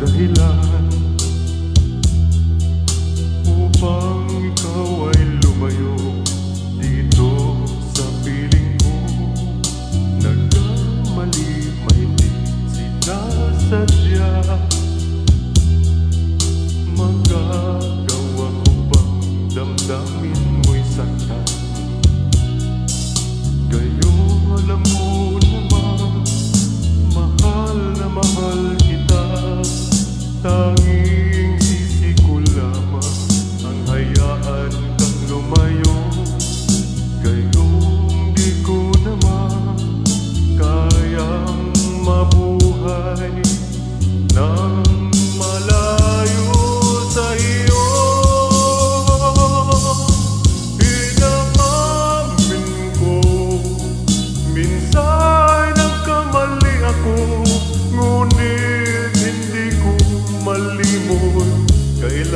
dahilan upang ikaw ay lumayo dito sa piling mo. Nagkamali may di sinasadya. Magagawa ko bang damdamin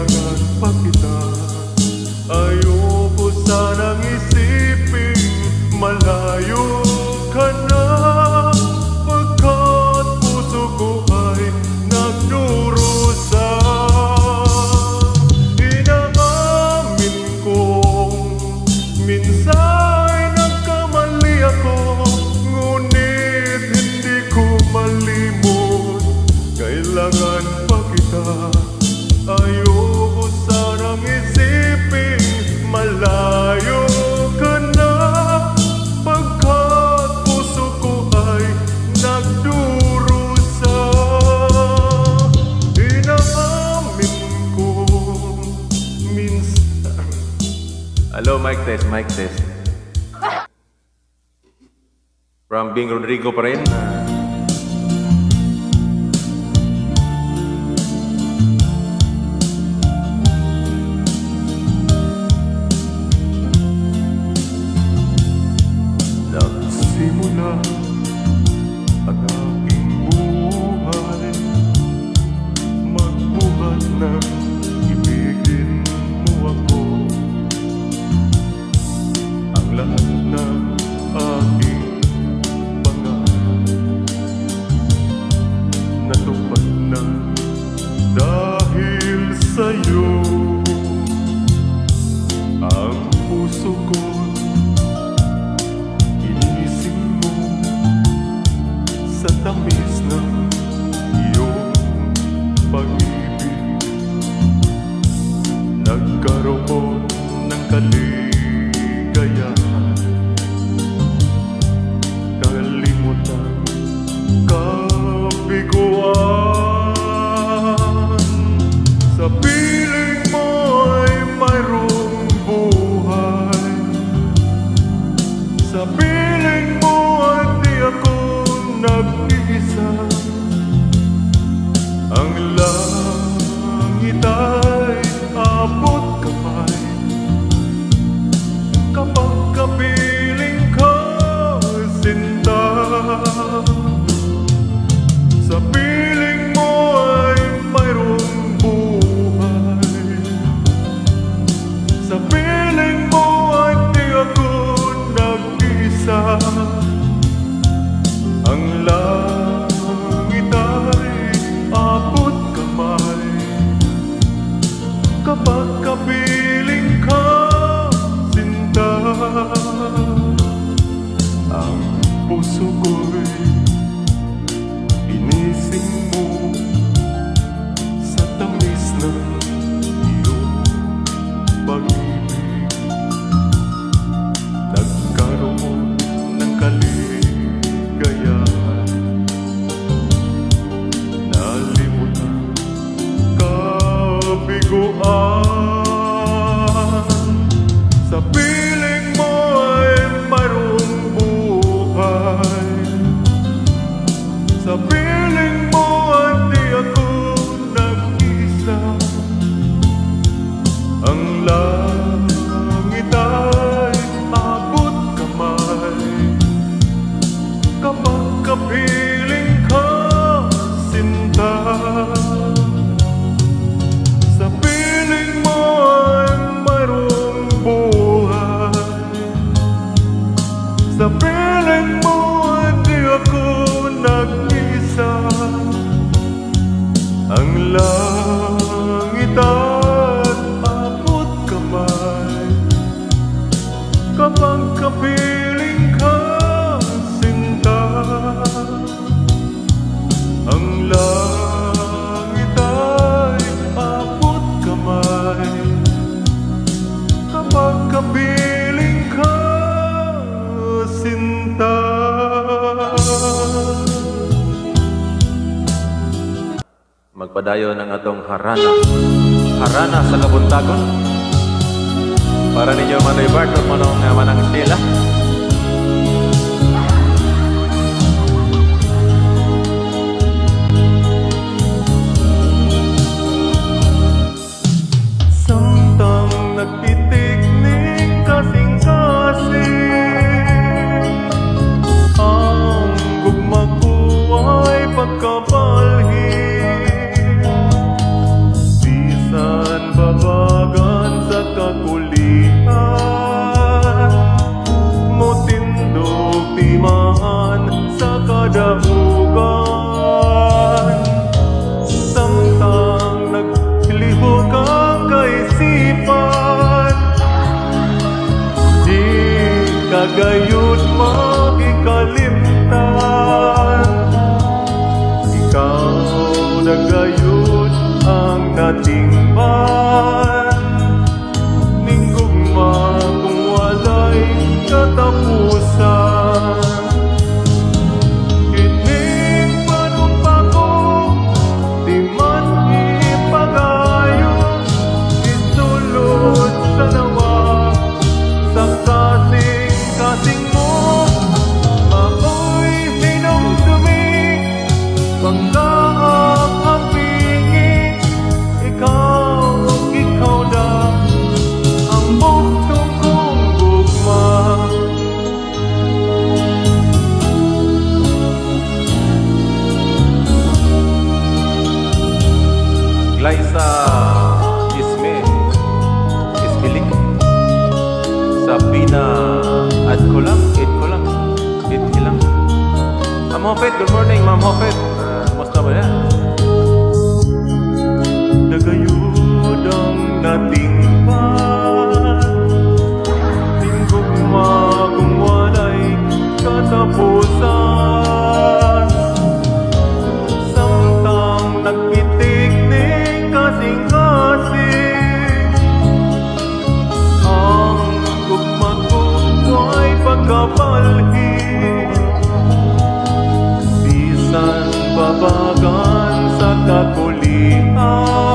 kailangan pa kita Ayoko malayo ka na. Puso ko ay nagdurusa Inaamin kong minsan nagkamali ako. test, mic test. From Bing Rodrigo pa rin. Uh, Sabrina. Sa piling mo di ako nag-isa. Ang langit at abot kamay. Kapag kapiling ka, sinta. Ang langit Magpadayo ng atong harana. Harana sa kabuntagon. Para ninyo Manoy Bart o manong uh, manang Sheila. Katapusan Kining panumpa ko Di man ipagayo Isulod sa nawa Sabina at kulang. It kulang. It hilang. Ma'am Hofet, good morning Ma'am Hofet. Uh, Kumusta ba yan? Nagayod ang natingpan Tinggugma kung walay katapusan ay pagkapalhin Bisan babagan sa kakulihan